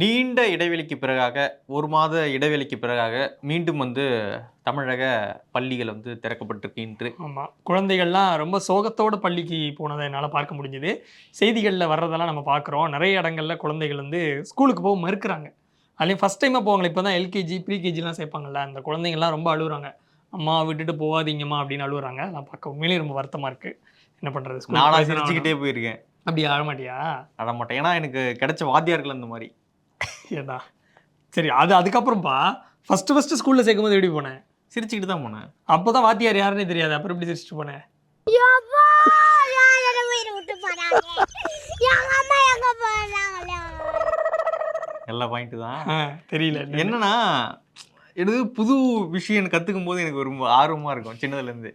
நீண்ட இடைவெளிக்கு பிறகாக ஒரு மாத இடைவெளிக்கு பிறகாக மீண்டும் வந்து தமிழக பள்ளிகள் வந்து திறக்கப்பட்டிருக்கு இன்று ஆமாம் குழந்தைகள்லாம் ரொம்ப சோகத்தோட பள்ளிக்கு போனதை என்னால் பார்க்க முடிஞ்சுது. செய்திகளில் வர்றதெல்லாம் நம்ம பார்க்குறோம். நிறைய இடங்கள்ல குழந்தைகள் வந்து ஸ்கூலுக்கு போக மறுக்கிறாங்க. அதுலேயும் ஃபஸ்ட் டைமாக போவாங்களே இப்போ தான் எல்கேஜி ப்ரீகேஜிலாம் சேர்ப்பாங்கல்ல அந்த குழந்தைங்கள்லாம் ரொம்ப அழுகுறாங்க அம்மா விட்டுட்டு போகாதீங்கம்மா அப்படின்னு அழுகுறாங்க அதெல்லாம் பார்க்க உண்மையிலேயே ரொம்ப வருத்தமாக இருக்குது என்ன பண்ணுறது நானா சிரிச்சுக்கிட்டே போயிருக்கேன். அப்படி ஆழ மாட்டியா அட மாட்டேன் ஏன்னா எனக்கு கிடைச்ச வாத்தியார்கள் அந்த மாதிரி. ஏடா சரி அது அதுக்கப்புறம்ப்பா ஃபஸ்ட்டு ஃபஸ்ட்டு ஸ்கூலில் சேர்க்கும்போது எப்படி போனேன் சிரிச்சுக்கிட்டு தான் போனேன். அப்போ தான் வாத்தியார் யாருன்னே தெரியாது. அப்புறம் எப்படி சிரிச்சிட்டு போனேன்? எல்லா பாயிண்ட் தான். தெரியல. என்னன்னா இது புது விஷயம் கத்துக்கும் போது எனக்கு ரொம்ப ஆர்வமா இருக்கும் சின்னதுல இருந்து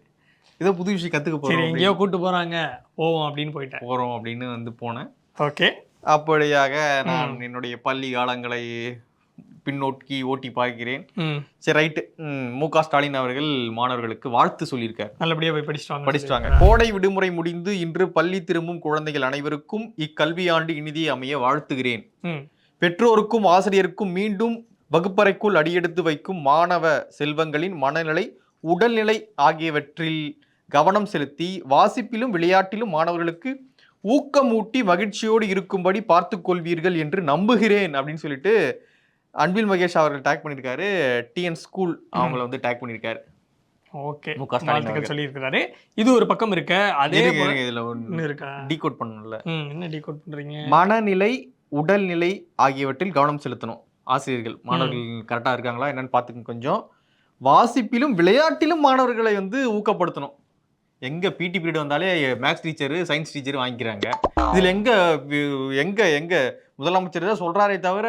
ஏதோ புது விஷயம் கத்துக்க சரி போறோம் எங்கேயோ கூட்டு போறாங்க போவோம் அப்படின்னு போயிட்டேன். போறோம் அப்படின்னு வந்து போனேன். ஓகே. அப்படியாக நான் என்னுடைய பள்ளி காலங்களை பின்னோக்கி ஓட்டி பார்க்கிறேன். சரி ரைட்டு. மு க ஸ்டாலின் அவர்கள் மாணவர்களுக்கு வாழ்த்து சொல்லியிருக்கார். நல்லபடியா போய் படிச்சுட்டு வாங்க. படிச்சுட்டாங்க கோடை விடுமுறை முடிந்து இன்று பள்ளி திரும்பும் குழந்தைகள் அனைவருக்கும் இக்கல்வியாண்டு இனிதே அமைய வாழ்த்துகிறேன். பெற்றோருக்கும் ஆசிரியருக்கும் மீண்டும் வகுப்பறைக்குள் அடியெடுத்து வைக்கும் மாணவ செல்வங்களின் மனநிலை உடல்நிலை ஆகியவற்றில் கவனம் செலுத்தி வாசிப்பிலும் விளையாட்டிலும் மாணவர்களுக்கு ஊக்கமூட்டி மகிழ்ச்சியோடு இருக்கும்படி பார்த்துக் கொள்வீர்கள் என்று நம்புகிறேன் அப்படின்னு சொல்லிட்டு அன்பில் மகேஷ் அவர்கள் டேக் பண்ணியிருக்காரு. டிஎன் ஸ்கூல் அவங்கள வந்து டேக் பண்ணியிருக்காரு. ஓகே. மு க ஸ்டாலின் வாழ்த்துக்கள் அவர்கள். சொல்லியிருக்கிறாரு. இது ஒரு பக்கம் இருக்க. அதே இதுல இன்னும் இருக்கா? டீகோட் பண்ணணும்ல? என்ன டீகோட் பண்றீங்க? மனநிலை உடல்நிலை ஆகியவற்றில் கவனம் செலுத்தணும். ஆசிரியர்கள் மாணவர்கள் கரெக்டாக இருக்காங்களா என்னன்னு பார்த்துக்கங்க கொஞ்சம். வாசிப்பிலும் விளையாட்டிலும் மாணவர்களை வந்து ஊக்கப்படுத்தணும். எங்க பிடி பீரியட் வந்தாலே மேக்ஸ் டீச்சர் சயின்ஸ் டீச்சர் வாங்கிக்கிறாங்க. இதுல எங்க எங்க எங்க முதலமைச்சர் தான் சொல்றாரே தவிர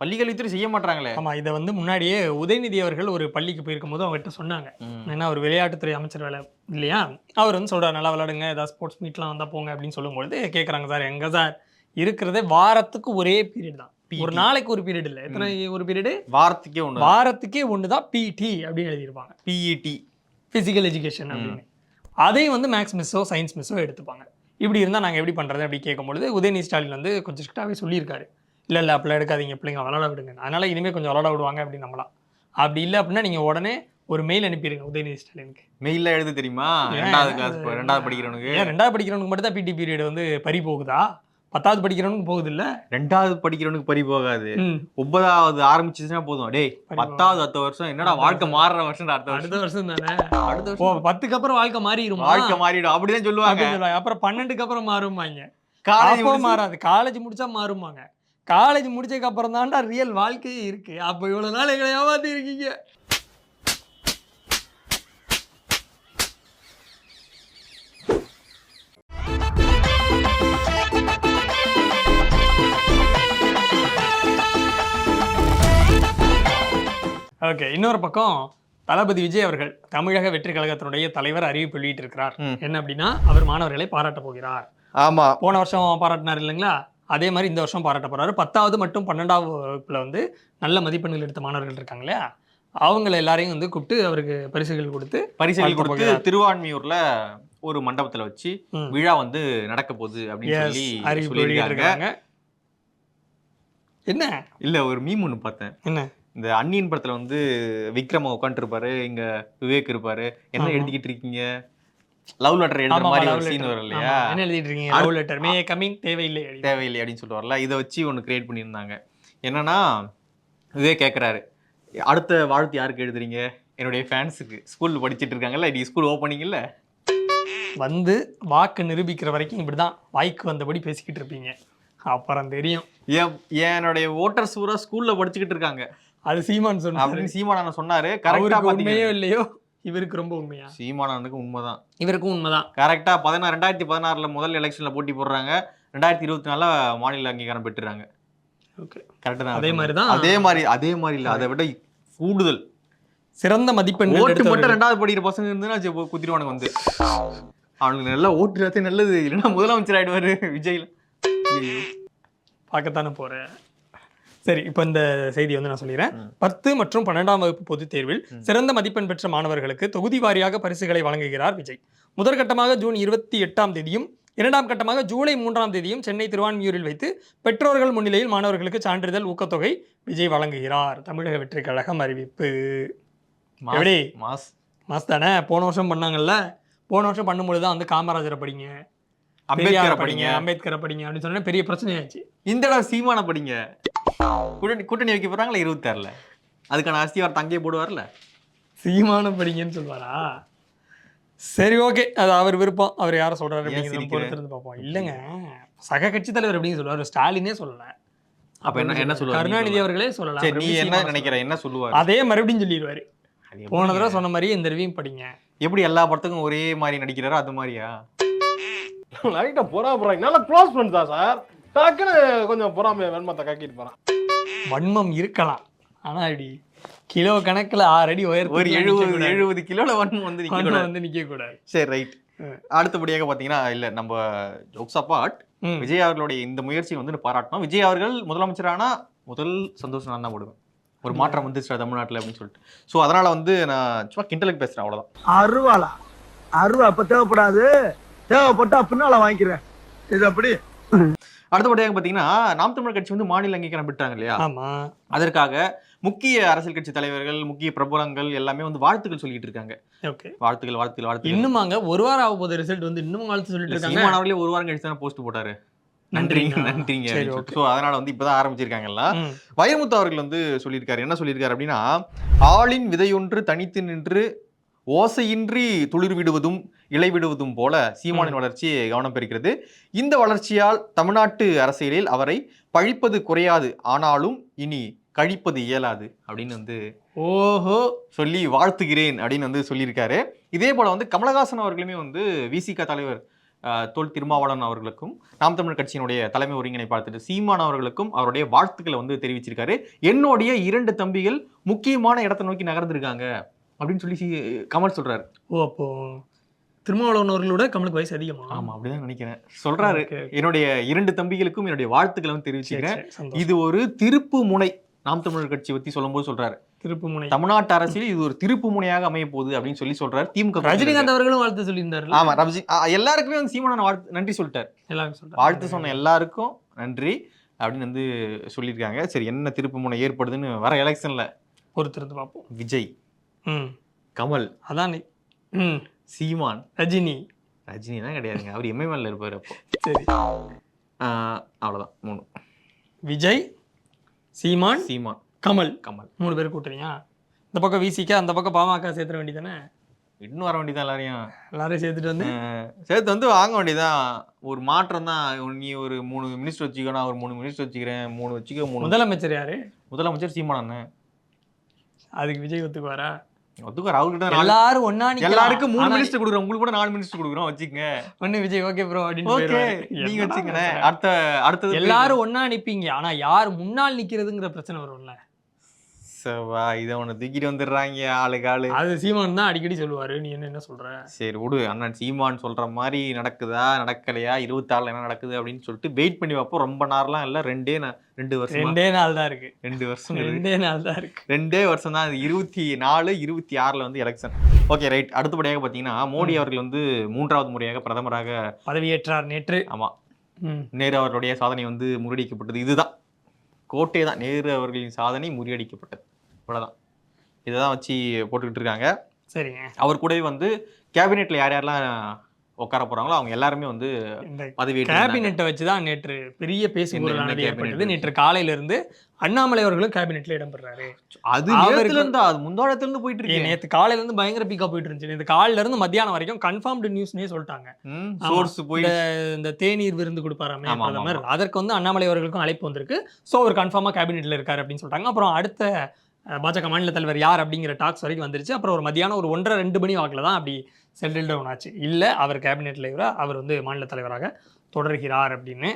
பள்ளிக்கல்வித்துறை செய்ய மாட்டாங்களே ஆமா இதை வந்து முன்னாடியே உதயநிதி அவர்கள் ஒரு பள்ளிக்கு போயிருக்கும் போது அவங்ககிட்ட சொன்னாங்க. ஏன்னா அவர் விளையாட்டுத்துறை அமைச்சர் வேலை இல்லையா? அவர் வந்து சொல்றாரு நல்லா விளையாடுங்க ஏதாவது ஸ்போர்ட்ஸ் மீட்லாம் வந்தா போங்க அப்படின்னு சொல்லும்பொழுது கேட்குறாங்க சார் எங்க சார்? இருக்கிறதே வாரத்துக்கு ஒரே பீரியட் தான். ஒரு. நாளைக்கு ஒரு பீரியட் இல்லை. எத்தனை ஒரு பீரியடு வாரத்துக்கே ஒன்று வாரத்துக்கே ஒன்று தான் பிடி அப்படின்னு எழுதியிருப்பாங்க. பிஇடி ஃபிசிக்கல் எஜுகேஷன் அப்படின்னு. அதையும் வந்து மேக்ஸ் மிஸ்ஸோ சயின்ஸ் மிஸ்ஸோ எடுத்துப்பாங்க. இப்படி இருந்தால் நாங்கள் எப்படி பண்ணுறது அப்படி கேட்கும்பொழுது உதயநிதி ஸ்டாலின் வந்து கொஞ்சம் ஸ்ட்ரிக்டாகவே சொல்லியிருக்காரு. இல்லை இல்லை அப்படிலாம் எடுக்காதீங்க பிள்ளைங்க விளாட விடுங்க. அதனால் இனிமேல் கொஞ்சம் விளாட விடுவாங்க அப்படின்னு நம்பலாம். அப்படி இல்லை அப்படின்னா நீங்கள் உடனே ஒரு மெயில் அனுப்பிடுங்க உதயநிதி ஸ்டாலினுக்கு. மெயில எழுத தெரியுமா? ரெண்டாவது கிளாஸ் ரெண்டாவது படிக்கிறவனுக்கு. ரெண்டாவது படிக்கிறவனுக்கு மட்டும் தான் பிடி பீரியட் வந்து பறி போகுதா? பத்தாவது படிக்கிறவனுக்கு போகுது இல்ல ரெண்டாவது படிக்கிறவனுக்கு பறி போகாது. ஒன்பதாவது ஆரம்பிச்சுச்சுன்னா போதும். டேய் பத்தாவது அடுத்த வருஷம் என்னடா வாழ்க்கை மாறுற வருஷம் அடுத்த வருஷம். அடுத்த வருஷம் தானே? அடுத்த வருஷம். பத்துக்கு அப்புறம் வாழ்க்கை மாறிடுமா? வாழ்க்கை மாறிடும். அப்படிதான் சொல்லுவாங்க. அப்படின்னு சொல்லுவாங்க. அப்புறம் பன்னெண்டுக்கு அப்புறம் மாறுமாங்க காலேஜ் மாறாது. காலேஜ் முடிச்சா மாறுமாங்க காலேஜ் முடிச்சதுக்கு அப்புறம் தான்டா ரியல் வாழ்க்கையே இருக்கு. அப்போ இவ்வளவு நாள் எங்களை ஏமாத்தி இருக்கீங்க ஓகே இன்னொரு பக்கம் தளபதி விஜய் அவர்கள் தமிழக வெற்றி கழகத்தினுடைய தலைவர் அறிவிப்பு வெளியிட்டிருக்கிறார். என்ன அப்படின்னா அவர் மாணவர்களை பாராட்ட போகிறார். ஆமா. போன வருஷம் பாராட்டினார் இல்லைங்களா? அதே மாதிரி இந்த வருஷம் பாராட்ட போறாரு. பத்தாவது மற்றும் பன்னெண்டாவது வகுப்புல வந்து நல்ல மதிப்பெண்கள் எடுத்த மாணவர்கள் இருக்காங்க இல்லையா? அவங்கள எல்லாரையும் வந்து கூப்பிட்டு அவருக்கு பரிசுகள் கொடுத்து பரிசுகள் கொடுத்து. திருவான்மியூர்ல ஒரு மண்டபத்துல வச்சு. விழா வந்து நடக்க போகுது அப்படின்னு சொல்லி என்ன? இல்ல ஒரு மீம் ஒண்ணு பார்த்தேன். என்ன? இந்த அன்னியன் படத்துல வந்து விக்ரம் உட்காந்துட்டு இருப்பாரு இங்க விவேக் இருப்பாரு. என்ன. எழுதிக்கிட்டு இருக்கீங்க? லவ் லெட்டர் எழுதுற மாதிரி ஒரு. சீன் வரும் இல்லையா? என்ன எழுதிட்டு இருக்கீங்க? லவ் லெட்டர் மே கமிங் தேவையில்லை. தேவையில்லை அப்படின்னு சொல்லுவார்ல. இதை வச்சு ஒன்று கிரியேட் பண்ணியிருந்தாங்க. என்னன்னா விவேக் கேட்குறாரு அடுத்த வாழ்த்து யாருக்கு எழுதுறீங்க? என்னுடைய ஃபேன்ஸுக்கு ஸ்கூல் படிச்சிட்டு இருக்காங்கல்ல? நீ ஸ்கூல் ஓப்பனிங்ல வந்து வாக்கு நிரூபிக்கிற வரைக்கும் இப்படிதான் வாய்க்கு வந்தபடி பேசிக்கிட்டு இருப்பீங்க. அப்புறம் தெரியும். என் என்னுடைய ஓட்டர்ஸ் பூரா ஸ்கூல்ல படிச்சுக்கிட்டு இருக்காங்க. அது சீமான் சொன்னாரு. அப்படின்னு சீமானன் சொன்னாரு. கரெக்டா உண்மையோ இல்லையோ இவருக்கு ரொம்ப உண்மையா? சீமானனுக்கு உண்மைதான். இவருக்கும் உண்மைதான். கரெக்டா பதினாறு ரெண்டாயிரத்தி பதினாறுல முதல் எலெக்ஷன்ல போட்டி போடுறாங்க. ரெண்டாயிரத்தி இருபத்தி நாலுல மாநில அங்கீகாரம் பெற்றுறாங்க. ஓகே கரெக்ட் தான் அதே மாதிரி தான் அதே மாதிரி அதே மாதிரி இல்ல. அதை விட கூடுதல். சிறந்த மதிப்பெண்கள் ஓட்டு. மட்டும் ரெண்டாவது படிக்கிற பசங்க இருந்துன்னா குத்திடுவானுங்க வந்து. அவனுக்கு நல்லா ஓட்டு நல்லது. இல்லைன்னா முதலமைச்சர் ஆயிடுவாரு. விஜய் பார்க்கத்தானே போறேன் சரி இப்போ இந்த செய்தி வந்து நான் சொல்லிடுறேன். பத்து மற்றும் பன்னெண்டாம் வகுப்பு பொதுத் தேர்வில் சிறந்த மதிப்பெண் பெற்ற மாணவர்களுக்கு தொகுதி வாரியாக பரிசுகளை வழங்குகிறார் விஜய். முதற்கட்டமாக ஜூன் இருபத்தி எட்டாம் தேதியும் இரண்டாம் கட்டமாக ஜூலை மூன்றாம் தேதியும் சென்னை திருவான்மியூரில் வைத்து பெற்றோர்கள் முன்னிலையில் மாணவர்களுக்கு சான்றிதழ் ஊக்கத்தொகை விஜய் வழங்குகிறார். தமிழக வெற்றி கழகம் அறிவிப்பு எப்படி? மாஸ். மாஸ் தானே? போன வருஷம் பண்ணாங்கல்ல? போன வருஷம் பண்ணும்பொழுது தான் வந்து காமராஜரை படிங்க. அம்பேத்கரை படிங்க அம்பேத்கரை படிங்க அப்படின்னு சொன்னா பெரிய பிரச்சனையாச்சு. இந்த தடவை சீமான படிங்க. கூட்டணி கூட்டணி வைக்க போறாங்களா இருபத்தாறுல? அதுக்கான அஸ்திவார் தங்கே போடுவார்ல? சீமான படிங்கன்னு சொல்வாரா? சரி ஓகே. அது அவர் விருப்பம். அவர் யாரை சொல்றாரு ஏன் அப்படிங்கிறத சிரிக்கிற? பொறுத்து இருந்து பார்ப்போம். இல்லைங்க. சக கட்சி தலைவர் அப்படின்னு சொல்லுவார்? ஸ்டாலினே சொல்லல. அப்ப என்ன என்ன சொல்லுவாரு? கருணாநிதி சொல்லுவாரு. அவர்களே சொல்லலாம். சரி நீ என்ன நினைக்கிற? என்ன சொல்லுவாரு? சொல்லுவாரு அதே மறுபடியும் சொல்லிடுவாரு. போன? தடவை சொன்ன மாதிரி இந்த ரிவியூ படிங்க. எப்படி எல்லா படத்துக்கும் ஒரே மாதிரி நடிக்கிறாரோ அது மாதிரியா? லைட்டா பொறா போறாங்க நல்லா க்ளோஸ் ஃப்ரெண்ட்ஸ் தான் சார் டக்குன்னு கொஞ்சம் பொறாமைய வெண்மத்தை கக்கிட்டு போறான். வன்மம் இருக்கலாம். ஆனா இப்படி கிலோ கணக்குல ஆறு அடி உயரத்துக்கு ஒரு எழுபது. எழுபது கிலோல வன்மம் வந்து நிக்க வந்து நிக்க கூடாது. சரி ரைட். அடுத்தபடியாக பாத்தீங்கன்னா இல்ல நம்ம ஜோக்ஸ் அப்பார்ட் ம். விஜய் அவர்களுடைய இந்த முயற்சியை வந்து பாராட்டணும். விஜய் அவர்கள் முதலமைச்சரானா முதல் சந்தோஷம் நான் தான் போடுவேன். ஒரு மாற்றம் வந்துச்சு தமிழ்நாட்டுல அப்படின்னு சொல்லிட்டு. ஸோ அதனால வந்து நான் சும்மா கிண்டலுக்கு பேசுறேன் அவ்வளவுதான். அருவாளா? அருவா அப்ப தேவைப்படாது. தேவைப்பட்டா பின்னால வாங்கிக்கிறேன். இது அப்படி. அடுத்தபடியாக பாத்தீங்கன்னா நாம் தமிழர் கட்சி வந்து மாநில அங்கீகாரம் பெற்றாங்க இல்லையா? ஆமா. அதற்காக முக்கிய அரசியல் கட்சி தலைவர்கள் முக்கிய பிரபலங்கள் எல்லாமே வந்து வாழ்த்துக்கள் சொல்லிட்டு இருக்காங்க. ஓகே. வாழ்த்துக்கள் வாழ்த்துக்கள் வாழ்த்துக்கள். இன்னுமாங்க ஒரு வாரம் ஆக போகுது ரிசல்ட் வந்து இன்னும் வாழ்த்து சொல்லிட்டு இருக்காங்க. அவர்களே ஒரு வாரம் கழிச்சு தானே போஸ்ட் போட்டாரு. நன்றிங்க நன்றிங்க. So, அதனால வந்து இப்பதான் ஆரம்பிச்சிருக்காங்கல்ல. வைரமுத்து அவர்கள் வந்து சொல்லியிருக்காரு. என்ன சொல்லியிருக்காரு அப்படின்னா ஆளின் விதையொன்று தனித்து நின்று ஓசையின்றி துளிர் விடுவதும் இலை விடுவதும் போல சீமானின் வளர்ச்சி கவனம் பெறுகிறது. இந்த வளர்ச்சியால் தமிழ்நாட்டு அரசியலில் அவரை பழிப்பது குறையாது. ஆனாலும் இனி கழிப்பது இயலாது அப்படின்னு வந்து ஓஹோ. சொல்லி வாழ்த்துகிறேன் அப்படின்னு வந்து சொல்லியிருக்காரு. இதே போல வந்து கமலஹாசன் அவர்களுமே வந்து விசிக தலைவர் தொல் திருமாவளவன் அவர்களுக்கும் நாம் தமிழர் கட்சியினுடைய தலைமை ஒருங்கிணைப்பாளர் சீமான் அவர்களுக்கும் அவருடைய வாழ்த்துக்களை வந்து தெரிவிச்சிருக்காரு. என்னுடைய இரண்டு தம்பிகள் முக்கியமான இடத்தை நோக்கி நகர்ந்திருக்காங்க. அப்படின்னு சொல்லி சி- கமல் சொல்றாரு. ஓ அப்போ திருமாவளவன் அவர்களோட கமலுக்கு வயசு அதிகமா? ஆமா அப்படிதான் நினைக்கிறேன். சொல்றாரு. என்னுடைய இரண்டு தம்பிகளுக்கும் என்னுடைய வாழ்த்துக்களை வந்து தெரிவிச்சுக்கிறேன். இது ஒரு திருப்பு முனை. நாம் தமிழர் கட்சி பத்தி சொல்லும்போது சொல்றாரு. திருப்பு முனை. தமிழ்நாட்டு அரசியல் இது ஒரு திருப்பு முனையாக அமைய போகுது அப்படின்னு சொல்லி சொல்றாரு திமுக ரஜினிகாந்த் அவர்களும் வாழ்த்து சொல்லியிருந்தாரு ஆமா ரம்ஜி ஆ, எல்லாருக்குமே வந்து சீமானன் வாழ்த்து நன்றி சொல்லிட்டார். சொல்றாங்க வாழ்த்து சொன்ன எல்லாருக்கும் நன்றி அப்படின்னு வந்து சொல்லியிருக்காங்க. சரி என்ன திருப்பு முனை ஏற்படுதுன்னு வர எலெக்ஷன்ல பொறுத்திருந்து பார்ப்போம். விஜய். கமல். அதான். சீமான். ரஜினி. ரஜினிலாம் கிடையாதுங்க. அவர் எம்எம்எல்ல இருப்பார் அப்போ. சரி. ஆ, அவ்வளவுதான். மூணு. விஜய் சீமான் சீமான். கமல். கமல். மூணு பேர் கூட்டுறீங்க. இந்த பக்கம் விசிக்க அந்த பக்கம் பாமக சேர்த்துற வேண்டியதானே இன்னும் வர வேண்டியதான் எல்லாரையும். எல்லாரையும் சேர்த்துட்டு வந்து? சேர்த்து வந்து வாங்க வேண்டியதான் ஒரு மாற்றம் தான். நீ ஒரு மூணு மினிஸ்டர் வச்சுக்கோ நான் ஒரு மூணு மினிஸ்டர் வச்சுக்கிறேன். மூணு வச்சுக்க மூணு முதலமைச்சர் யாரு? முதலமைச்சர் சீமான் அண்ணன். அதுக்கு விஜய் ஒத்துக்குவாரா? அவர்கிட்ட நாலு எல்லாரும் ஒன்னா எல்லாருக்கும் மூணு மினிஸ்டர் கொடுக்குறோம். உங்களுக்கு கூட நாலு மினிஸ்டர் கொடுக்குறோம் வச்சுக்கங்க. ஒண்ணு விஜய் ஓகே ப்ரோ அப்படின்னு ஓகே. நீங்க பேசுற? அடுத்த அடுத்தது எல்லாரும் ஒண்ணா நிப்பீங்க. ஆனா யார் முன்னாள் நிக்கிறதுங்கிற பிரச்சனை வரும்ல? செவ்வா இதை ஒன்று தூக்கிட்டு வந்துடுறாங்க ஆளுக்கு ஆளு அது சீமான் தான் அடிக்கடி சொல்லுவாரு. நீ என்ன என்ன சொல்ற? சரி விடு. அண்ணன் சீமான் சொல்ற மாதிரி நடக்குதா நடக்கலையா இருபத்தாறுல என்ன நடக்குது அப்படின்னு சொல்லிட்டு வெயிட் பண்ணி வைப்போம் ரொம்ப நேரம்லாம் இல்ல ரெண்டே ரெண்டு வருஷம்? ரெண்டே நாள் தான் இருக்கு. ரெண்டு வருஷம். ரெண்டே நாள் தான் இருக்கு. ரெண்டே வருஷம் தான். இருபத்தி நாலு இருபத்தி ஆறுல வந்து எலெக்ஷன் ஓகே ரைட் அடுத்தபடியாக பார்த்தீங்கன்னா மோடி அவர்கள் வந்து மூன்றாவது முறையாக பிரதமராக பதவியேற்றார் நேற்று. ஆமா. ம். நேரு அவர்களுடைய சாதனை வந்து முறியடிக்கப்பட்டது. இதுதான். கோட்டை தான் நேரு அவர்களின் சாதனை முறியடிக்கப்பட்டது. இவ்வளவுதான். இதை தான் வச்சு போட்டுக்கிட்டு இருக்காங்க. சரிங்க. அவர் கூடவே வந்து கேபினெட்ல யார் யாரெல்லாம் உட்கார போறாங்களோ அவங்க எல்லாருமே வந்து இந்த பதவி கேபினெட்டை வச்சுதான் நேற்று பெரிய என்ன ஏற்பட்டது? நேற்று காலையில இருந்து அண்ணாமலை அவர்களும் கேபினெட்ல இடம்பெறாரு அது நேரத்துல இருந்தா அது முந்தாடத்துல இருந்து போயிட்டு இருக்கு. நேத்து காலையில இருந்து பயங்கர பீக்கா போயிட்டு இருந்துச்சு. நேத்து காலையில இருந்து மத்தியானம் வரைக்கும் கன்ஃபார்ம்டு நியூஸ்னே சொல்லிட்டாங்க. சோர்ஸ் போய் இந்த தேநீர் விருந்து கொடுப்பாராமே பிரதமர். அதற்கு வந்து அண்ணாமலை அவர்களுக்கும் அழைப்பு வந்திருக்கு. ஸோ அவர் கன்ஃபார்மா கேபினெட்ல இருக்காரு அப்படின்னு சொல்லிட்டாங்க. அப்புறம் அடுத்த பாஜக மாநில தலைவர் யார் அப்படிங்கிற டாக்ஸ் வரைக்கும் வந்துருச்சு. அப்புறம் ஒரு மதியானம் ஒரு ஒன்றரை ரெண்டு மணி வாக்கில் தான் அப்படி செட்டில் டவுன் ஆச்சு. இல்லை அவர் கேபினெட் தலைவராக அவர் வந்து மாநில தலைவராக தொடர்கிறார் அப்படின்னு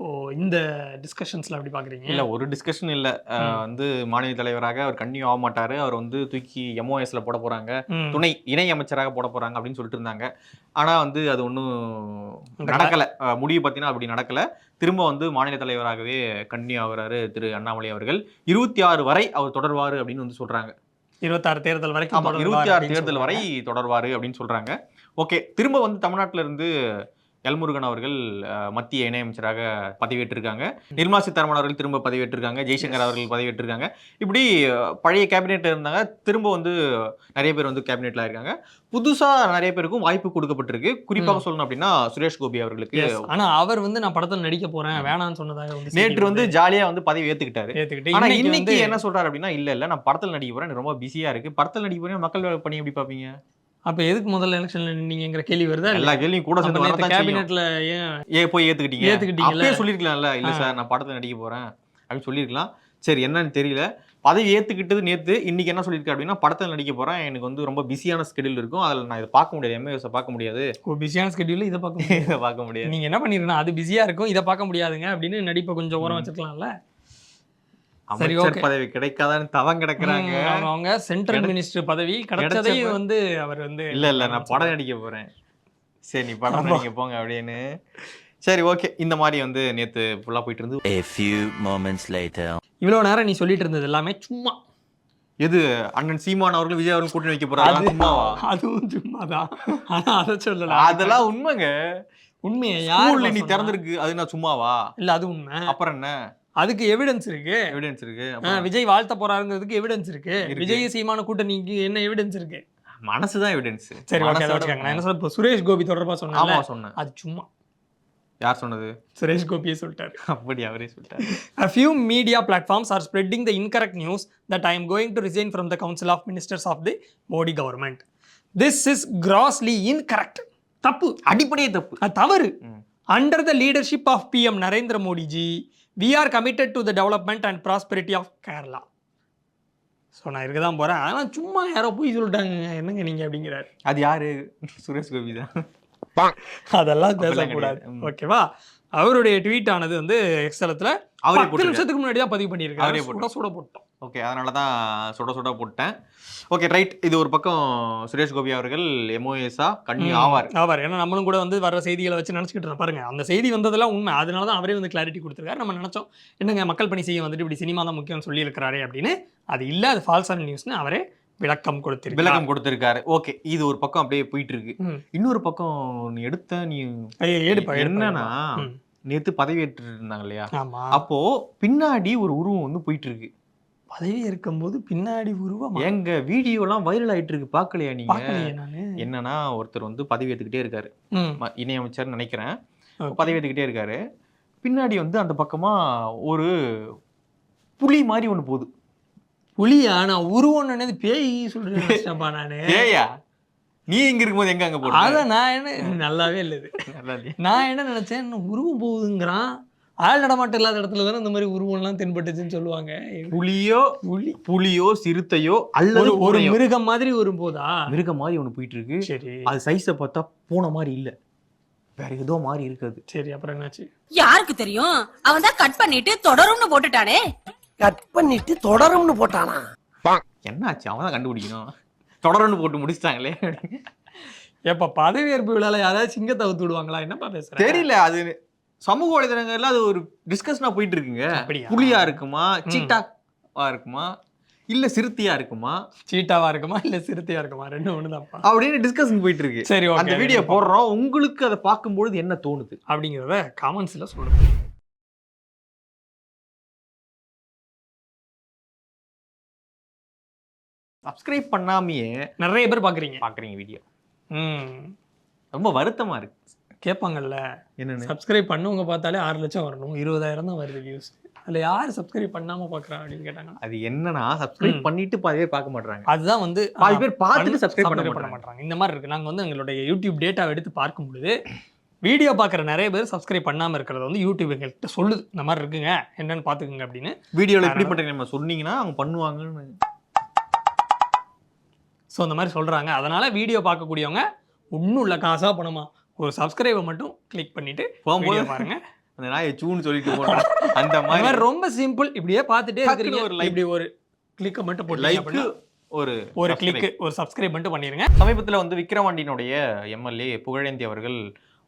ஸோ இந்த டிஸ்கஷன்ஸ்ல அப்படி பாக்குறீங்க? இல்ல ஒரு டிஸ்கஷன் இல்ல. வந்து மாநில தலைவராக அவர் கன்னியூ ஆக மாட்டாரு. அவர் வந்து தூக்கி எம்ஓஎஸ்ல போட போறாங்க. துணை இணை அமைச்சராக போட போறாங்க அப்படின்னு சொல்லிட்டு இருந்தாங்க. ஆனா வந்து அது ஒன்றும் நடக்கல. முடிவு பார்த்தீங்கன்னா அப்படி நடக்கல. திரும்ப வந்து மாநில தலைவராகவே கன்னியூ ஆகுறாரு திரு அண்ணாமலை அவர்கள். இருபத்தி ஆறு வரை அவர் தொடர்வாரு அப்படின்னு வந்து சொல்றாங்க. இருபத்தாறு தேர்தல் வரைக்கும் இருபத்தி ஆறு தேர்தல் வரை. தொடர்வாரு அப்படின்னு சொல்றாங்க. ஓகே திரும்ப வந்து தமிழ்நாட்டுல இருந்து எல்முருகன் அவர்கள் மத்திய இணையமைச்சராக பதவியேற்றிருக்காங்க. நிர்மலா சீதாராமன் அவர்கள் திரும்ப பதவியேற்றிருக்காங்க. ஜெய்சங்கர் அவர்கள் பதவியேற்றிருக்காங்க. இப்படி பழைய கேபினெட் இருந்தாங்க. திரும்ப வந்து நிறைய பேர் வந்து கேபினெட்ல இருக்காங்க புதுசா நிறைய பேருக்கும் வாய்ப்பு கொடுக்கப்பட்டிருக்கு. குறிப்பாக சொல்லணும் அப்படின்னா சுரேஷ் கோபி அவர்களுக்கு. ஆனா அவர் வந்து நான் படத்துல நடிக்க போறேன். வேணாம்னு சொன்னதாக வந்து நேற்று வந்து ஜாலியா வந்து பதவி ஏத்துக்கிட்டாரு. ஏத்துக்கிட்டு ஆனா இன்னைக்கு என்ன சொல்றாரு அப்படின்னா இல்ல இல்ல நான் படத்துல நடிக்க போறேன். ரொம்ப பிஸியா இருக்கு. படத்துல நடிக்க போறேன் மக்கள் பண்ணி எப்படி பாப்பீங்க அப்ப எதுக்கு முதல்ல எலெக்ஷன்ல நின்னீங்கிற கேள்வி வருதா எல்லா கேள்வியும் கூட சேர்ந்து செய்யும். கேபினெட்ல ஏன் ஏ போய் ஏத்துக்கிட்டீங்க? ஏத்துக்கிட்டீங்கல்ல? அப்பயே சொல்லிருக்கலாம்ல இல்ல. சார் நான் படத்துல நடிக்க போறேன். அப்படின்னு சொல்லிருக்கலாம் சரி என்னன்னு தெரியல. பதவி ஏத்துக்கிட்டது நேத்து. இன்னைக்கு என்ன சொல்லியிருக்காரு அப்படின்னா படத்துல நடிக்க போறேன். எனக்கு வந்து ரொம்ப பிஸியான ஸ்கெடியூல் இருக்கும். அதுல நான் இதை பார்க்க முடியாது. எம்ஏஎஸ் பார்க்க முடியாது. பிஸியான ஸ்கெடியூல் இதை பார்க்க முடியாது. இதை பார்க்க முடியாது. நீங்க என்ன பண்ணிருக்கணும்? அது பிஸியா இருக்கும். இதை பார்க்க முடியாதுங்க அப்படின்னு நடிப்பை கொஞ்சம் ஓரம் வச்சிருக்கலாம்ல? சரி, அமைச்சர். பதவி கிடைக்காதான்னு தவம் கிடக்குறாங்க. அவங்க- சென்ட்ரல் மினிஸ்டர் பதவி கிடைச்சதை வந்து அவர் வந்து இல்ல இல்ல நான் படம் நடிக்க போறேன். சரி நீ படம். நடிக்க போங்க அப்படின்னு. சரி ஓகே. இந்த மாதிரி வந்து நேத்து ஃபுல்லா போயிட்டு இருந்து A few moments later. இவ்வளவு நேரம் நீ சொல்லிட்டு இருந்தது எல்லாமே சும்மா. எது? அண்ணன் சீமான் அவர்கள் விஜய் அவர்கள் கூட்டணி வைக்க போறாங்க அது- சும்மாவா? அதுவும் சும்மாதான் ஆனா அதை சொல்லல. அதெல்லாம் உண்மைங்க. உண்மையை யார் நீ திறந்திருக்கு அது நான் சும்மாவா? இல்ல அது உண்மை. அப்புறம் என்ன? அதுக்கு எவிடன்ஸ் இருக்கு. எவிடன்ஸ் இருக்கு. விஜய் வாழ்த்த போறாருங்கிறதுக்கு எவிடன்ஸ் இருக்கு. விஜய் சீமான கூட்டணிக்கு என்ன எவிடன்ஸ் இருக்கு? மனசுதான் எவிடன்ஸ் சரி ஓகே அதை வச்சுக்கோங்க. நான் என்ன சொல்ல சுரேஷ் கோபி தொடர்பா ஆமா சொன்னேன். சொன்னேன் அது சும்மா. யார் சொன்னது? சுரேஷ் கோபியே சொல்லிட்டாரு. அப்படி அவரே சொல்லிட்டாரு. A few media platforms are spreading the incorrect news that I am going to resign from the Council of Ministers of the Modi government. This is grossly incorrect. தப்பு. அடிப்படையே தப்பு. அது தவறு. Under the leadership of PM Narendra Modiji we are committed to the development and prosperity of Kerala so நான் இருக்க தான் போகிறேன் அதெல்லாம் சும்மா யாரோ போய் சொல்லிட்டாங்க. என்னங்க நீங்கள் அப்படிங்கிறாரு. அது யாரு? சுரேஷ் கோபி தான். அதெல்லாம் பேசக்கூடாது. ஓகேவா? அவருடைய ட்வீட் ஆனது வந்து எக்ஸலத்தில் அவரே நிமிஷத்துக்கு முன்னாடி தான் பதிவு பண்ணியிருக்காரு. அவரே சுட சுட போட்டோம். ஓகே அதனால தான் சுட சுட போட்டேன். ஓகே ரைட் இது ஒரு பக்கம் சுரேஷ் கோபி அவர்கள் எம்ஓஎஸ்ஆ கண்ணி. ஆவார். ஆவார். ஏன்னா நம்மளும் கூட வந்து வர செய்திகளை வச்சு நினச்சிக்கிட்டு பாருங்க அந்த செய்தி வந்ததெல்லாம் உண்மை. அதனால தான் அவரே வந்து கிளாரிட்டி கொடுத்துருக்காரு. நம்ம நினச்சோம் என்னங்க மக்கள் பணி செய்ய வந்துட்டு இப்படி சினிமா தான் முக்கியம் சொல்லியிருக்கிறாரே அப்படின்னு. அது இல்லை அது ஃபால்ஸான நியூஸ்னு அவரே விளக்கம் கொடுத்திருக்காரு. விளக்கம் கொடுத்திருக்காரு. ஓகே இது ஒரு பக்கம் அப்படியே போயிட்டு இருக்கு. இன்னொரு பக்கம் நீ எடுத்த நீ என்னன்னா. நேத்து பதவியேற்று இருந்தாங்க இல்லையா அப்போ பின்னாடி ஒரு உருவம் வந்து போயிட்டு இருக்கு பதவி இருக்கும்போது பின்னாடி உருவம் எங்க வீடியோ எல்லாம் வைரல் ஆயிட்டு இருக்கு நீங்க? பார்க்கலையே நானு. என்னன்னா ஒருத்தர் வந்து பதவி ஏத்துக்கிட்டே இருக்காரு. இணையமைச்சர் நினைக்கிறேன். பதவி ஏத்துக்கிட்டே இருக்காரு. பின்னாடி வந்து அந்த பக்கமா ஒரு புலி மாதிரி ஒண்ணு போகுது. புலியா? நான் உருவம் நினைது பேய் சொல்றேன் நானு. ஏயா நீ இங்க இருக்கும்போது எங்க அங்க போற? அத நான் என்ன நல்லாவே இல்லை. நான் என்ன நினைச்சேன் உருவம் போகுதுங்கிறான். ஆள் நடமாட்டம் இல்லாத இடத்துல தானே இந்த மாதிரி உருவம்லாம் தென்பட்டுச்சுன்னு சொல்லுவாங்க. புலியோ புலி. புலியோ சிறுத்தையோ அல்லது ஒரு. மிருகம் மாதிரி ஒரு போதா மிருகம் மாதிரி ஒண்ணு போயிட்டு இருக்கு சரி. அது சைஸை பார்த்தா பூனை மாதிரி இல்ல. வேற ஏதோ மாதிரி இருக்குது. சரி அப்புறம் என்னாச்சு? யாருக்கு தெரியும்? அவன் தான் கட் பண்ணிட்டு தொடரும்னு போட்டுட்டானே. கட் பண்ணிட்டு தொடரும்னு போட்டானா? என்னாச்சு? அவன் தான் கண்டுபிடிக்கணும். தொடர்ந்து போட்டு முடிச்சிட்டாங்களே. ஏப்பா பதவியேற்பு விழால யாராவது சிங்கத்தை விடுவாங்களா? என்னப்பா பேசுற? தெரியல அது சமூக வலைதளங்கள்ல அது ஒரு டிஸ்கஷனா போயிட்டு இருக்குங்க? புலியா இருக்குமா? ம். சீட்டாவா இருக்குமா? இல்ல சிறுத்தையா இருக்குமா? சீட்டாவா இருக்குமா? இல்ல சிறுத்தையா இருக்குமா? ரெண்டும் ஒண்ணுதான்ப்பா. அப்படின்னு டிஸ்கஷன் போயிட்டு இருக்கு சரி அந்த வீடியோ போடுறோம். உங்களுக்கு அதை பார்க்கும்பொழுது என்ன தோணுது? அப்படிங்கிறத காமெண்ட்ஸ்ல சொல்லுங்க. சப்ஸ்கிரைப் பண்ணாமையே நிறைய பேர் பாக்குறீங்க பாக்குறீங்க வீடியோ ரொம்ப வருத்தமா இருக்கு. கேட்பாங்கல்ல என்னன்னு? சப்ஸ்கிரைப் பண்ணவங்க பார்த்தாலே ஆறு லட்சம் வரணும் இருபதாயிரம் தான் வருது வியூஸ் அதுல யார் சப்ஸ்கிரைப் பண்ணாம பாக்குறா அப்படின்னு கேட்டாங்க அது என்னன்னா சப்ஸ்கிரைப். பண்ணிட்டு பாதி பேர் பார்க்க மாட்டாங்க அதுதான் வந்து பாதி பேர் பார்த்துட்டு பண்ண- சப்ஸ்கிரைப் பண்ண subscribe மாட்டாங்க இந்த மாதிரி இருக்கு. நாங்க வந்து எங்களுடைய யூடியூப் டேட்டாவை எடுத்து பார்க்கும் பொழுது வீடியோ பார்க்குற நிறைய பேர் சப்ஸ்கிரைப் பண்ணாம இருக்கிறத வந்து யூடியூப் எங்கள்கிட்ட சொல்லுது. இந்த மாதிரி இருக்குங்க என்னன்னு பாத்துக்கோங்க அப்படின்னு. வீடியோல அதனால- எப்படிப்பட்ட நம்ம சொன்னீங்கன்னா அவங்க பண்ணுவாங்கன்னு. ஸோ இந்த மாதிரி சொல்றாங்க. அதனால வீடியோ பார்க்கக்கூடியவங்க ஒன்றும் இல்லை காசா பணமா? ஒரு சப்ஸ்கிரைபை மட்டும் கிளிக் பண்ணிட்டு போகும்போது பாருங்க அந்த நாயை சூன்னு சொல்லிட்டு போறான் அந்த மாதிரி ரொம்ப சிம்பிள் இப்படியே பார்த்துட்டே இருக்கிறீங்க ஒரு. இப்படி ஒரு கிளிக்கை மட்டும் போட்டு லைக் ஒரு ஒரு. கிளிக் ஒரு சப்ஸ்கிரைப் மட்டும் பண்ணிருங்க சமீபத்தில் வந்து விக்ரவாண்டியினுடைய எம்எல்ஏ புகழேந்தி அவர்கள்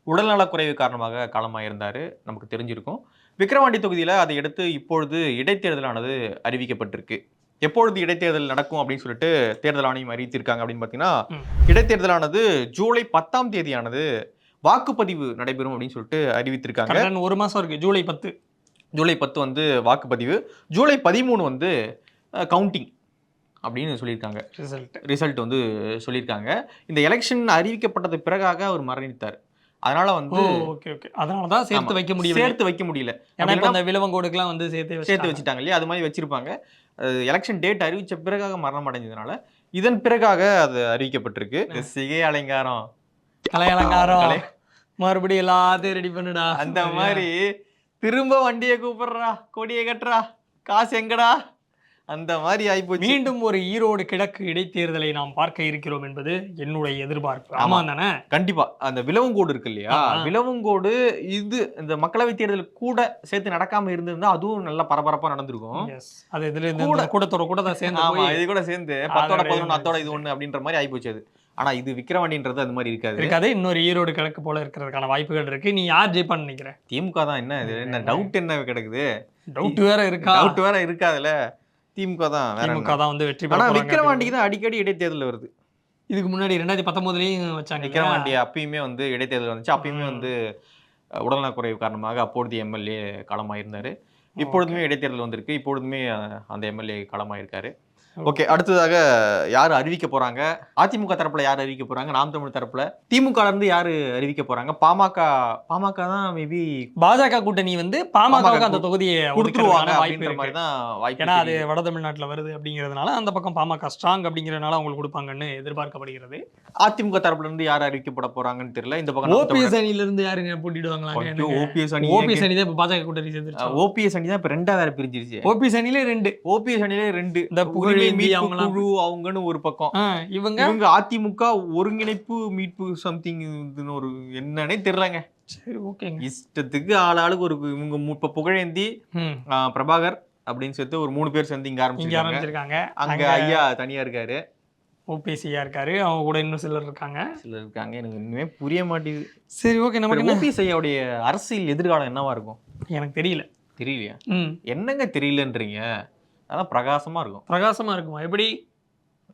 உடல்நலக்குறைவு காரணமாக காலமாயிருந்தார் நமக்கு தெரிஞ்சிருக்கும் விக்கிரவாண்டி தொகுதியில் அதை அடுத்து இப்பொழுது இடைத்தேர்தலானது அறிவிக்கப்பட்டிருக்கு எப்பொழுது இடைத்தேர்தல் நடக்கும் அப்படின்னு சொல்லிட்டு தேர்தல் ஆணையம் அறிவித்திருக்காங்க அப்படின்னு பார்த்தீங்கன்னா. இடைத்தேர்தலானது ஜூலை பத்தாம் தேதியானது வாக்குப்பதிவு நடைபெறும் அப்படின்னு சொல்லிட்டு அறிவித்திருக்காங்க. ஒரு மாசம் இருக்கு. ஜூலை பத்து. ஜூலை பத்து வந்து வாக்குப்பதிவு. ஜூலை பதிமூணு வந்து கவுண்டிங் அப்படின்னு சொல்லியிருக்காங்க. ரிசல்ட் ரிசல்ட் வந்து சொல்லியிருக்காங்க. இந்த எலெக்ஷன் அறிவிக்கப்பட்டது பிறகாக அவர் மரணித்தார். அதனால வந்து ஓகே ஓகே அதனால தான் சேர்த்து வைக்க முடியும் சேர்த்து வைக்க முடியல. ஏன்னா இப்போ அந்த விலவங்கோடுக்குலாம் வந்து சேர்த்து சேர்த்து வச்சு வச்சுட்டாங்க இல்லையா? அது மாதிரி வச்சிருப்பாங்க. எலெக்ஷன் டேட் அறிவிச்ச பிறகாக மரணம் அடைஞ்சதுனால இதன் பிறகாக அது அறிவிக்கப்பட்டிருக்கு. சிகை அலங்காரம். கலை- மறுபடியும் எல்லாத்தையும் ரெடி பண்ணுடா. அந்த மாதிரி திரும்ப வண்டியை கூப்பிடுறா கொடியை கட்டுறா காசு எங்கடா? அந்த மாதிரி ஆயிப்போச்சு. மீண்டும் ஒரு ஈரோடு கிழக்கு இடைத்தேர்தலை நாம் பார்க்க இருக்கிறோம் என்பது என்னுடைய எதிர்பார்ப்பு. ஆமா. தானே? கண்டிப்பா. அந்த விலவங்கோடு இருக்கு இல்லையா. விலவங்கோடு இது இந்த மக்களவை தேர்தல் கூட சேர்த்து நடக்காம இருந்திருந்தா அதுவும் நல்ல பரபரப்பா நடந்திருக்கும். அது இதுல இருந்து கூட- கூட்டத்தோட கூட்டத்தை சேர்ந்து ஆமா போய் இது கூட சேர்ந்து பத்தோட பதினொன்று அத்தோட இது ஒண்ணு அப்படின்ற மாதிரி ஆயிப்போச்சு அது. ஆனா இது விக்கிரவாண்டின்றது அது மாதிரி இருக்காது. இருக்காது. இன்னொரு ஈரோடு கிழக்கு போல இருக்கிறதுக்கான வாய்ப்புகள் இருக்கு. நீ யார் ஜெயிப்பான்னு நினைக்கிற? திமுக தான். என்ன இது? என்ன டவுட் என்ன கிடக்குது? டவுட் வேற இருக்கா? டவுட் வேற இருக்காதுல திமுக தான் திமுக. தான் வந்து வெற்றி பெற ஆனா போறாங்க விக்கிரவாண்டிக்கு தான் அடிக்கடி இடைத்தேர்தல் வருது. இதுக்கு முன்னாடி ரெண்டாயிரத்தி பத்தொன்பதுலயும் வச்சாங்க இல்லையா? விக்கிரவாண்டி அப்பயுமே வந்து இடைத்தேர்தல் வந்துச்சு. அப்பயுமே. வந்து உடல்நலக்குறைவு காரணமாக அப்பொழுது எம்எல்ஏ களமாயிருந்தாரு. இப்பொழுதுமே இடைத்தேர்தல் வந்திருக்கு. இப்பொழுதுமே அந்த எம்எல்ஏ களமாயிருக்காரு. ஓகே அடுத்ததாக யார் அறிவிக்க போறாங்க? அதிமுக தரப்புல யார் அறிவிக்க போறாங்க? நாம் தமிழ் தரப்புல. திமுக இருந்து யாரு அறிவிக்க போறாங்க? பாமக பாமக தான் மேபி பாஜக கூட்டணி வந்து பாமகவுக்கு அந்த தொகுதியை கொடுத்துருவாங்க வாய்ப்பு மாதிரி தான் வாய்ப்பு ஏன்னா அது. வட தமிழ்நாட்டுல வருது அப்படிங்கிறதுனால அந்த பக்கம் பாமக ஸ்ட்ராங் அப்படிங்கிறதுனால அவங்களுக்கு கொடுப்பாங்கன்னு எதிர்பார்க்கப்படுகிறது. அதிமுக தரப்புல இருந்து யார் அறிவிக்கப்பட போறாங்கன்னு தெரியல. இந்த பக்கம் ஓபிஎஸ் அணியில இருந்து யாருங்க போட்டிடுவாங்களாங்க ஐயோ, OPS அணி ஓபிஎஸ் அணி தான் இப்ப பாஜக கூட்டணி சேர்ந்துருச்சு. ஓபிஎஸ் அணி தான் இப்ப ரெண்டா வேற பிரிஞ்சிருச்சு. ஓபிஎஸ் அணியில ரெண்டு. ஓபிஎஸ் அணியிலே ரெண்டு. இந்த உரிமை மீட்பு குழு அவங்கன்னு ஒரு பக்கம். இவங்க? இவங்க அதிமுக ஒருங்கிணைப்பு மீட்பு சம்திங் ஒரு என்னன்னே தெரியலங்க. சரி ஓகேங்க. இஷ்டத்துக்கு ஆளாளுக்கு ஒரு இவங்க இப்ப புகழேந்தி பிரபாகர் அப்படின்னு சொல்லிட்டு ஒரு மூணு பேர் சேர்ந்து இங்க ஆரம்பிச்சிருக்காங்க. அங்க ஐயா தனியா இருக்காரு. ஓபிஎஸ்சியா இருக்காரு. அவங்க கூட இன்னும் சிலர் இருக்காங்க. சிலர் இருக்காங்க. எனக்கு இன்னுமே புரிய மாட்டேங்குது. சரி ஓகே என்ன? ஓபிஎஸ் ஐயாவுடைய அரசியல் எதிர்காலம் என்னவா இருக்கும்? எனக்கு தெரியல. தெரியலையா? என்னங்க தெரியலன்றீங்க? அதான் பிரகாசமா இருக்கும். பிரகாசமா இருக்குமா. எப்படி?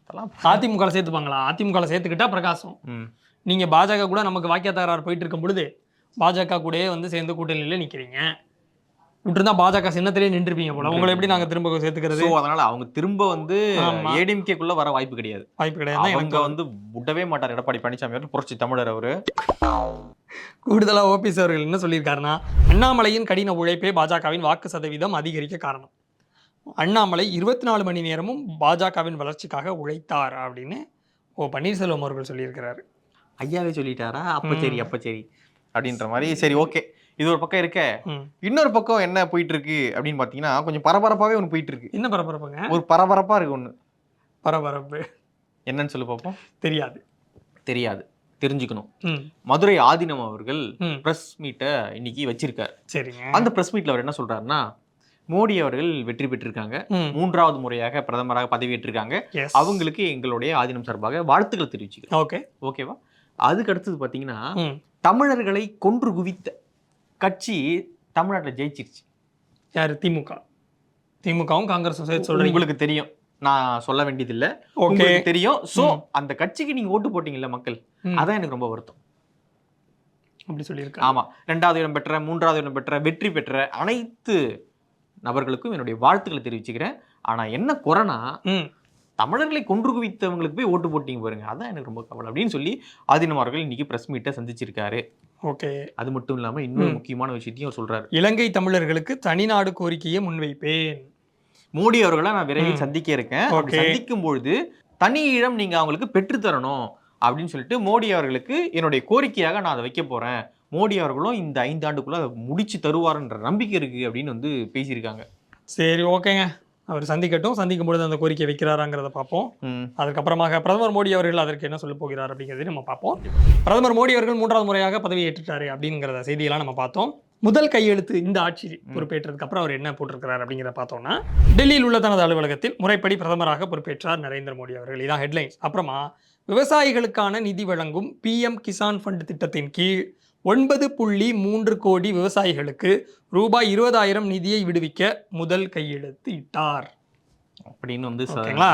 அதெல்லாம் அதிமுக சேர்த்துப்பாங்களா? அதிமுக சேர்த்துக்கிட்டா பிரகாசம். ம். நீங்க பாஜக கூட நமக்கு வாக்கிய தகராறு போயிட்டு இருக்கும் பொழுது பாஜக கூடயே வந்து சேர்ந்து கூட்டணியில நிக்கிறீங்க. விட்டுருந்தா பாஜக சின்னத்திலே நின்றுப்பீங்க போல. உங்களை எப்படி நாங்க திரும்ப சேர்த்துக்கிறது? அதனால அவங்க திரும்ப வந்து. ஏடிஎம்கேக்குள்ள வர வாய்ப்பு கிடையாது. வாய்ப்பு கிடையாது அவங்க வந்து விடவே மாட்டார். எடப்பாடி பழனிசாமி அவர் புரட்சி தமிழர் அவரு. கூடுதலா ஓபிஎஸ் அவர்கள் என்ன சொல்லியிருக்காருன்னா அண்ணாமலையின் கடின உழைப்பே பாஜகவின் வாக்கு சதவீதம் அதிகரிக்க காரணம். அண்ணாமலை இருபத்தி நாலு மணி நேரமும் பாஜகவின் வளர்ச்சிக்காக உழைத்தார் அப்படின்னு ஓ பன்னீர்செல்வம் அவர்கள் சொல்லியிருக்கிறாரு. ஐயாவே சொல்லிட்டாரா? அப்ப. சரி அப்ப சரி. அப்படின்ற மாதிரி சரி ஓகே. இது ஒரு பக்கம் இருக்க. இன்னொரு பக்கம் என்ன போயிட்டு இருக்கு அப்படின்னு பாத்தீங்கன்னா கொஞ்சம் பரபரப்பாவே ஒண்ணு போயிட்டு இருக்கு என்ன பரபரப்புங்க? ஒரு பரபரப்பா இருக்கு ஒண்ணு. பரபரப்பு. என்னன்னு சொல்லி பார்ப்போம் தெரியாது. தெரியாது. தெரிஞ்சுக்கணும். மதுரை ஆதினம் அவர்கள் பிரஸ் மீட்டை இன்னைக்கு வச்சிருக்காரு. சரிங்க. அந்த பிரஸ் மீட்ல அவர் என்ன சொல்றாருன்னா மோடி அவர்கள் வெற்றி பெற்றிருக்காங்க. மூன்றாவது முறையாக பிரதமராக பதவியேற்றிருக்காங்க. அவங்களுக்கு எங்களுடைய ஆதினம் சார்பாக வாழ்த்துக்கள் தெரிவிச்சுக்கிறோம் ஓகே ஓகேவா அதுக்கு அடுத்தது பாத்தீங்கன்னா ம். தமிழர்களை கொன்று குவித்த கட்சி தமிழ்நாட்டுல ஜெயிச்சிருச்சு. யார்? திமுக. திமுகவும் காங்கிரஸும் சேர்த்து சொல்றீங்க. உங்களுக்கு தெரியும். நான் சொல்ல வேண்டியதில்லை. உங்களுக்கு தெரியும். சோ ம். அந்த கட்சிக்கு நீங்க ஓட்டு போட்டீங்கல்ல மக்கள். அதான் எனக்கு ரொம்ப வருத்தம். அப்படி சொல்லியிருக்காங்க ஆமா. ரெண்டாவது இடம் பெற்ற மூன்றாவது இடம் பெற்ற வெற்றி பெற்ற அனைத்து நபர்களுக்கும் என்னுடைய வாழ்த்துக்களை தெரிவிச்சுக்கிறேன். ஆனா என்ன குறைனா தமிழர்களை கொன்று குவித்தவங்களுக்கு போய் ஓட்டு போட்டீங்க பாருங்க. அதான் எனக்கு ரொம்ப கவலை அப்படின்னு சொல்லி ஆதினம் அவர்கள் இன்னைக்கு பிரஸ் மீட்டை சந்திச்சிருக்காரு. ஓகே. அது மட்டும் இல்லாம இன்னொரு ம். முக்கியமான விஷயத்தையும் அவர் சொல்றாரு. இலங்கை தமிழர்களுக்கு தனிநாடு கோரிக்கையை முன்வைப்பேன். மோடி அவர்களை நான் விரைவில். சந்திக்க இருக்கேன். சந்திக்கும் பொழுது தனி இடம் நீங்க அவங்களுக்கு பெற்று தரணும் அப்படின்னு சொல்லிட்டு மோடி அவர்களுக்கு என்னுடைய கோரிக்கையாக நான் அதை வைக்க போறேன். மோடி அவர்களும் இந்த ஐந்து ஆண்டுக்குள்ள அதை முடிச்சு தருவாருன்ற நம்பிக்கை இருக்கு அப்படின்னு வந்து பேசியிருக்காங்க. சரி ஓகேங்க. அவர் சந்திக்கட்டும். சந்திக்கும் பொழுது அந்த கோரிக்கை வைக்கிறாராங்கிறத பார்ப்போம். அதுக்கப்புறமாக பிரதமர் மோடி அவர்கள் அதற்கு என்ன சொல்ல போகிறார் அப்படிங்கிறதையும் நம்ம பார்ப்போம். பிரதமர் மோடி அவர்கள் மூன்றாவது முறையாக பதவியேற்றுட்டாரு அப்படிங்கிறத செய்தியெல்லாம் நம்ம பார்த்தோம். முதல் கையெழுத்து இந்த ஆட்சி பொறுப்பேற்றதுக்கு அப்புறம் அவர் என்ன போட்டிருக்கிறார் அப்படிங்கிறத பார்த்தோம்னா டெல்லியில் உள்ள தனது அலுவலகத்தில் முறைப்படி பிரதமராக பொறுப்பேற்றார் நரேந்திர மோடி அவர்கள். இதான் ஹெட்லைன்ஸ். அப்புறமா விவசாயிகளுக்கான நிதி வழங்கும் பிஎம் கிசான் ஃபண்ட் திட்டத்தின் கீழ் ஒன்பது புள்ளி மூன்று கோடி விவசாயிகளுக்கு ரூபாய் இருபதாயிரம் நிதியை விடுவிக்க முதல் கையெழுத்து இட்டார் அப்படின்னு வந்து ஓகேங்களா?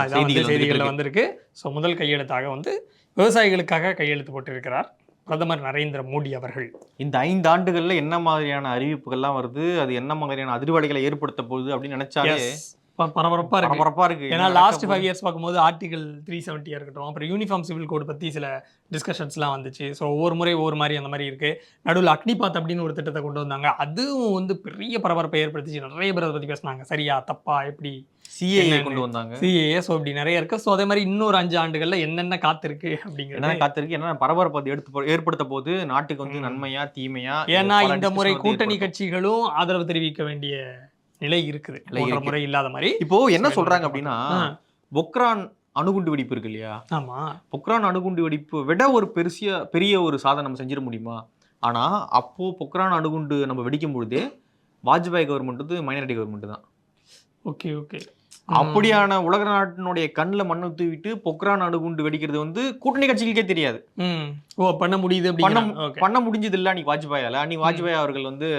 செய்திகளில். வந்திருக்கு. ஸோ முதல் கையெழுத்தாக வந்து விவசாயிகளுக்காக கையெழுத்து போட்டிருக்கிறார் பிரதமர் நரேந்திர மோடி அவர்கள். இந்த ஐந்து ஆண்டுகள்ல என்ன மாதிரியான அறிவிப்புகள்லாம் வருது? அது என்ன மாதிரியான அதிர்வலைகளை ஏற்படுத்த போகுது அப்படின்னு நினைச்சாலே பரபரப்பா இருக்கு. பரபரப்பா இருக்கு. ஏன்னா லாஸ்ட் ஃபைவ் இயர்ஸ் பார்க்கும்போது ஆர்டிகல் த்ரீ செவன்ட்டியாக இருக்கட்டும் அப்புறம் யூனிஃபார்ம் சிவில் கோட் பற்றி சில டிஸ்கஷன்ஸ்லாம் வந்துச்சு. ஸோ ஒவ்வொரு முறை ஒவ்வொரு மாதிரி அந்த மாதிரி இருக்குது நடுவில் அக்னிபாத் அப்படின்னு ஒரு திட்டத்தை கொண்டு வந்தாங்க. அதுவும் வந்து பெரிய பரபரப்பை ஏற்படுத்திச்சு. நிறைய பேர் அதை பற்றி பேசினாங்க. சரியா தப்பா எப்படி சிஏஏ என்னன்னு? கொண்டு வந்தாங்க. சிஏஏ ஸோ இப்படி நிறைய இருக்குது ஸோ அதே மாதிரி இன்னொரு அஞ்சு ஆண்டுகளில் என்னென்ன காத்திருக்கு என்ன அப்படிங்கிறது காத்திருக்கு? என்ன பரபரப்பு அது எடுத்து ஏற்படுத்த போது நாட்டுக்கு வந்து. நன்மையா தீமையா? ஏன்னா இந்த முறை கூட்டணி. கட்சிகளும் ஆதரவு தெரிவிக்க வேண்டிய நிலை இருக்குது. முறை இல்லாத மாதிரி இப்போ என்ன சொல்றாங்க அப்படின்னா. பொக்ரான் அணுகுண்டு வெடிப்பு இருக்கு இல்லையா? ஆமா. பொக்ரான் அணுகுண்டு வெடிப்பு விட ஒரு பெருசிய பெரிய ஒரு சாதனை நம்ம செஞ்சிட முடியுமா? ஆனா அப்போ பொக்ரான் அணுகுண்டு நம்ம வெடிக்கும் பொழுதே வாஜ்பாய் கவர்மெண்ட் வந்து மைனாரிட்டி கவர்மெண்ட் தான். Okay okay. அப்படியான உலக நாட்டினுடைய கண்ணில் மண்ணை தூவிட்டு பொக்ரான் அணுகுண்டு வெடிக்கிறது வந்து கூட்டணி கட்சிகளுக்கே தெரியாது. ஓ பண்ண முடியுது பண்ண பண்ண முடிஞ்சது இல்ல அன்னைக்கு வாஜ்பாயால. அன்னைக்கு வாஜ்பாய் அவர்கள் வந்து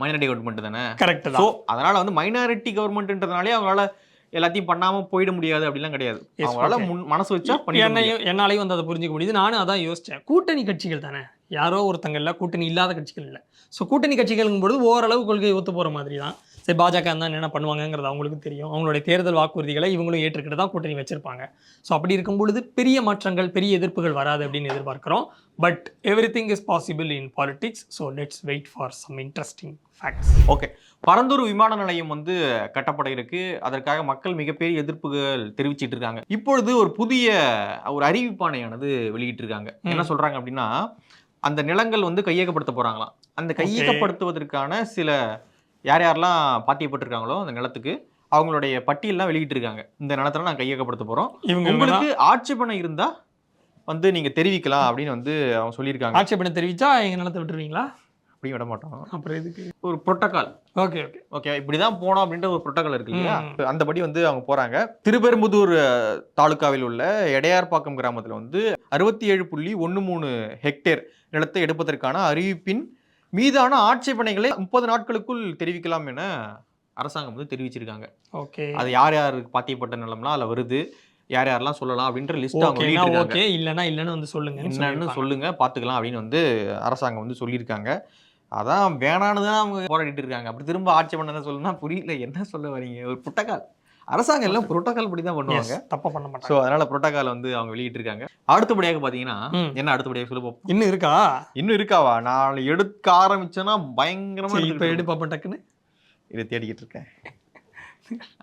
மைனாரிட்டி கவர்மெண்ட் தானே? கரெக்ட் ஸோ தான் அதனால வந்து மைனாரிட்டி கவர்மெண்ட்ன்றதுனாலே அவங்களால எல்லாத்தையும் பண்ணாம போயிட முடியாது அப்படிலாம் கிடையாது. அவங்களால மனசு வச்சா என்னையும் என்னாலையும் வந்து அதை புரிஞ்சுக்க முடியுது. நானும் அதான் யோசிச்சேன். கூட்டணி கட்சிகள் தானே? யாரோ ஒருத்தங்க இல்ல கூட்டணி இல்லாத கட்சிகள் இல்லை. ஸோ கூட்டணி கட்சிகளுங்கும் பொழுது ஓரளவு கொள்கை ஒத்து போற மாதிரி தான். சரி பாஜக தான் என்ன பண்ணுவாங்கங்கிறது அவங்களுக்கு தெரியும். அவங்களுடைய தேர்தல் வாக்குறுதிகளை இவங்களும் ஏற்றுக்கிட்டு தான் கூட்டணி வச்சிருப்பாங்க. ஸோ அப்படி இருக்கும் பொழுது பெரிய மாற்றங்கள் பெரிய எதிர்ப்புகள் வராது அப்படின்னு எதிர்பார்க்கிறோம். But everything is possible in politics so let's wait for some interesting facts okay Parandur விமான நிலையம் வந்து கட்டப்பட இருக்கு. அதற்காக மக்கள் மிகப்பெரிய எதிர்ப்புகள் தெரிவிச்சிட்டு இருக்காங்க. இப்பொழுது ஒரு புதிய ஒரு அறிவிப்பாணையானது வெளியிட்டிருக்காங்க. என்ன சொல்றாங்க அப்படின்னா அந்த நிலங்கள் வந்து கையகப்படுத்த போறாங்களாம். அந்த கையகப்படுத்துவதற்கான சில யார் யாரெல்லாம் பாத்தியப்பட்டிருக்காங்களோ அந்த நிலத்துக்கு அவங்களுடைய பட்டியல்லாம் வெளியிட்டிருக்காங்க. இந்த நிலத்துல நான் கையகப்படுத்த போறோம். இவங்க உங்களுக்கு ஆட்சேபனை இருந்தா வந்து நீங்க தெரிவிக்கலாம் அப்படின்னு வந்து அவங்க சொல்லியிருக்காங்க. ஆட்சேபனை தெரிவிச்சா எங்க நிலத்தை விட்டுருவீங்களா? அப்படி விட மாட்டோம். அப்புறம் எதுக்கு? ஒரு புரோட்டோகால். Okay okay. ஓகே இப்படிதான் போனோம் அப்படின்ற ஒரு புரோட்டோகால் இருக்கு இல்லையா. அந்தபடி வந்து அவங்க போறாங்க. திருப்பெரும்புதூர் அஹ், தாலுகாவில் உள்ள எடையார்பாக்கம் கிராமத்துல வந்து அறுபத்தி ஏழு புள்ளி ஒன்று மூணு ஹெக்டேர் நிலத்தை எடுப்பதற்கான அறிவிப்பின் மீதான ஆட்சேபனைகளை முப்பது நாட்களுக்குள் தெரிவிக்கலாம் என அரசாங்கம் வந்து தெரிவிச்சிருக்காங்க. ஓகே. அது யார் யாருக்கு பாத்தியப்பட்ட நிலம்லாம் அதுல வருது யார் யாரெல்லாம் சொல்லலாம் அப்படின்ற லிஸ்ட் அவங்க ஓகே இல்லைன்னா இல்லைன்னு வந்து சொல்லுங்க என்னன்னு சொல்லுங்க பாத்துக்கலாம் அப்படின்னு வந்து அரசாங்கம் வந்து சொல்லியிருக்காங்க. அதான் வேணான்னு தான் அவங்க போராடிட்டு இருக்காங்க. அப்படி திரும்ப ஆட்சி பண்ண சொல்லணும்னா புரியல என்ன சொல்ல வரீங்க? ஒரு புரோட்டோகால் அரசாங்கம் எல்லாம் புரோட்டோகால் படி தான் பண்ணுவாங்க. தப்பா பண்ண ஸோ மாட்டாங்க அதனால புரோட்டோகால் வந்து அவங்க வெளியிட்டிருக்காங்க. அடுத்தபடியாக பார்த்தீங்கன்னா. என்ன அடுத்தபடியாக சொல்ல பார்ப்போம் இன்னும் இருக்கா? இன்னும் இருக்காவா? நான் எடுக்க ஆரம்பிச்சேன்னா பயங்கரமா இப்போ எடுத்துட்டு எடு பாப்போம் டக்குன்னு. இதை தேடிக்கிட்டு இருக்கேன்.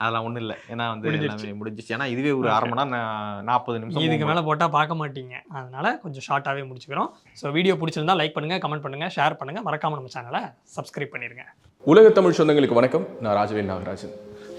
அதெல்லாம் ஒண்ணும் இல்லை. ஏன்னா வந்து. எல்லாமே முடிஞ்சிச்சு ஏன்னா இதுவே ஒரு அரை மணி நேரம் நாற்பது நிமிஷம் இதுக்கு போகும். மேல போட்டா பார்க்க மாட்டீங்க. அதனால கொஞ்சம் ஷார்ட்டாவே முடிச்சுக்கிறோம். ஸோ வீடியோ பிடிச்சிருந்தா லைக் பண்ணுங்க கமெண்ட் பண்ணுங்க ஷேர் பண்ணுங்க. மறக்காம நம்ம சேனலை சப்ஸ்கிரைப் பண்ணிருங்க. உலக தமிழ் சொந்தங்களுக்கு வணக்கம். நான் ராஜவேல் நாகராஜன்.